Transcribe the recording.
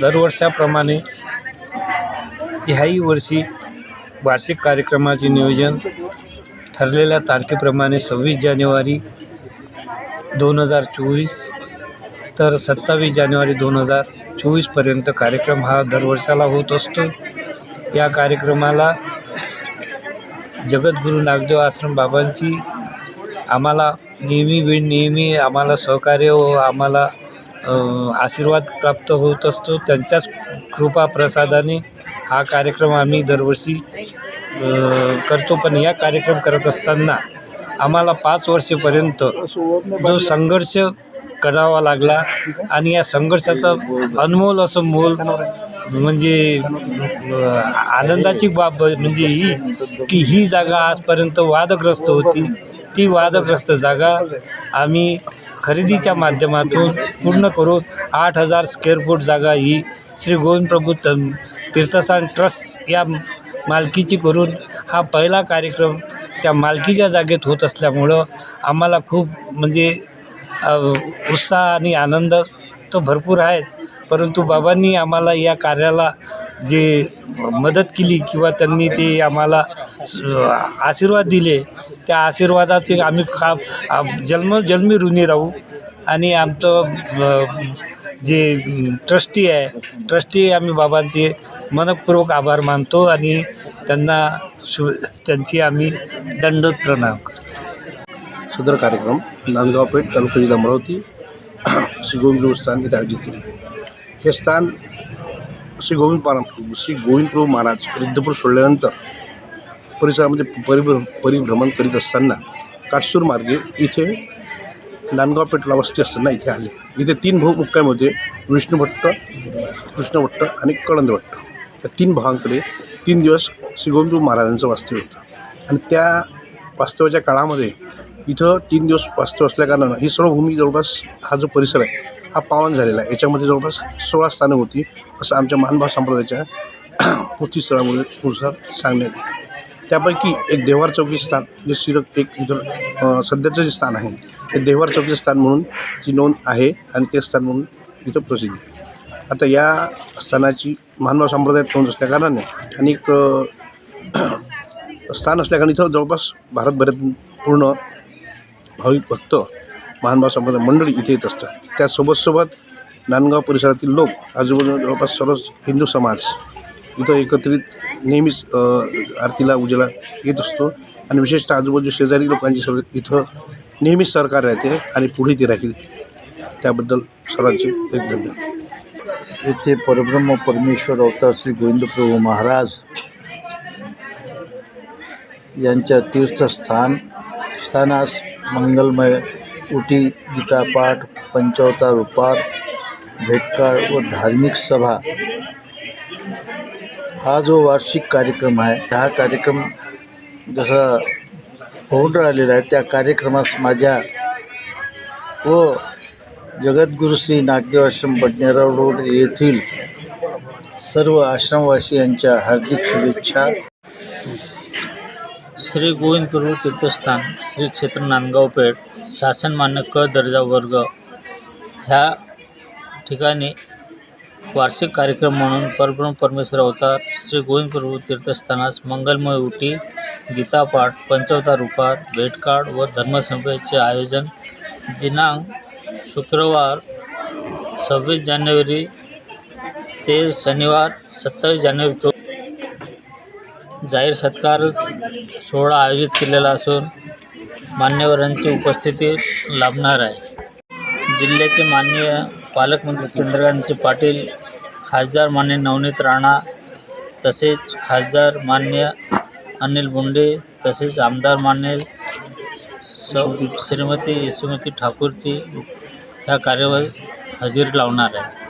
दरवर्षाप्रमाणे ह्याही वर्षी वार्षिक कार्यक्रमाचे नियोजन ठरलेल्या तारखेप्रमाणे सव्वीस जानेवारी दोन हजार चोवीस तर सत्तावीस जानेवारी दोन हजार चोवीसपर्यंत कार्यक्रम हा दरवर्षाला होत असतो. या कार्यक्रमाला जगद्गुरू नागदेव आश्रम बाबांची आम्हाला नेहमी वेळ नेहमी आम्हाला सहकार्य व आम्हाला आशीर्वाद प्राप्त होत असतो. त्यांच्याच कृपा प्रसादाने हा कार्यक्रम आम्ही दरवर्षी करतो. पण या कार्यक्रम करत असताना आम्हाला पाच वर्षेपर्यंत जो संघर्ष करावा लागला आणि या संघर्षाचा अनमोल असं मोल म्हणजे आनंदाची बाब म्हणजे ही की ही जागा आजपर्यंत वादग्रस्त होती. ती वादग्रस्त जागा आम्ही खरेदीच्या माध्यमातून पूर्ण करून आठ हजार स्क्वेअर फूट जागा ही श्री गोविंदप्रभू त तीर्थस्थान ट्रस्ट या मालकीची करून हा पहिला कार्यक्रम त्या मालकीच्या जागेत होत असल्यामुळं आम्हाला खूप म्हणजे उत्साह आणि आनंद तो भरपूर आहेच. परंतु बाबांनी आम्हाला या कार्याला जे मदत केली किंवा त्यांनी ते आम्हाला आशीर्वाद दिले त्या आशीर्वादाचे आम्ही खा जन्म जन्मी ऋणी राहू. आणि आमचं जे ट्रस्टी आहे ट्रस्टी आम्ही बाबांचे मनपूर्वक आभार मानतो आणि त्यांना शु त्यांची आम्ही दंडोत प्रणाम करतो. सदर कार्यक्रम नांदगाव पेठ तालुका जिल्हा अमरावती श्री गोविंद स्थान येथे आयोजित केले हे स्थान श्री गोविंद पारा श्री गोविंद प्रभू महाराज रिद्धपूर सोडल्यानंतर परिसरामध्ये परिभ्र परिभ्रमण करीत असताना काटसूर मार्गे इथे नांदगाव पेठला वस्ती असताना इथे आले. इथे तीन भाऊ मुक्काम होते. कृष्णभट्ट आणि कळंदभट्ट या तीन भावांकडे तीन दिवस श्री गोविंद महाराजांचं वास्तव्य होतं. आणि त्या वास्तव्याच्या काळामध्ये इथं तीन दिवस वास्तव असल्याकारणानं ही सर्व भूमी जवळपास हा जो परिसर आहे हा पावन झालेला आहे. याच्यामध्ये जवळपास सोळा स्थानं होती असं आमच्या महानभाव संप्रदायाच्या पोथीस्थळामुळे नुसार सांगण्यात त्यापैकी एक देवार चौकी स्थान जे शिरक एक इथं सध्याचं जे स्थान आहे ते देवार चौकी स्थान म्हणून ती नोंद आहे आणि ते स्थान म्हणून इथं प्रसिद्ध आहे. आता या स्थानाची महानभाव संप्रदायात नोंद असल्याकारणाने अनेक स्थान असल्याकारणे इथं जवळपास भारतभरात पूर्ण भाविक भक्त महानभाव संप्रदाय मंडळी इथे येत असतात. त्यासोबतसोबत नांदगाव परिसरातील लोक आजूबाजूला जवळपास सर्वच हिंदू समाज इथं एकत्रित नेहमीच आरतीला उजेला येत असतो. आणि विशेषतः आजूबाजू शेजारी लोकांची सर्व इथं नेहमीच सरकार राहते आणि पुढे ती राहील. त्याबद्दल सर्वांचे एक धन्यवाद. येथे परब्रह्म परमेश्वर अवतार श्री गोविंदप्रभू महाराज यांच्या तीर्थस्थान स्थानास मंगलमय उटी गीतापाठ पंचावतार उपार भेटकाळ व धार्मिक सभा. हा जो वार्षिक कार्यक्रम आहे हा कार्यक्रम जसा होऊन राहिलेला आहे त्या कार्यक्रमास माझ्या व जगद्गुरू श्री नागदेवाश्रम बडनेराव रोड येथील सर्व आश्रमवासियांच्या हार्दिक शुभेच्छा. श्री गोविंद प्रभू तीर्थस्थान श्री क्षेत्र नांदगाव पेठ. शासनमान्य क दर्जा वर्ग ह्या ठिकाणी वार्षिक कार्यक्रम म्हणून परब्रह्म परमेश्वर अवतार श्री गोविंद प्रभू तीर्थस्थानास मंगलमय उटी गीतापाठ पंचवतार उपार भेटकार्ड व धर्मसभेचे आयोजन दिनांक शुक्रवार सव्वीस जानेवारी ते शनिवार सत्तावीस जानेवारी चो जाहीर सत्कार सोहळा आयोजित केलेला असून मान्यवरांची उपस्थिती लाभणार आहे. जिल्ह्याचे माननीय पालकमंत्री चंद्रकांत पाटील खासदार मान्य नवनीत राणा तसेच खासदार मान्य अनिल बोंडे तसेच आमदार मान्य सौ श्रीमती यशोमती ठाकूरची ह्या कार्यावर हजेरी लावणार आहे.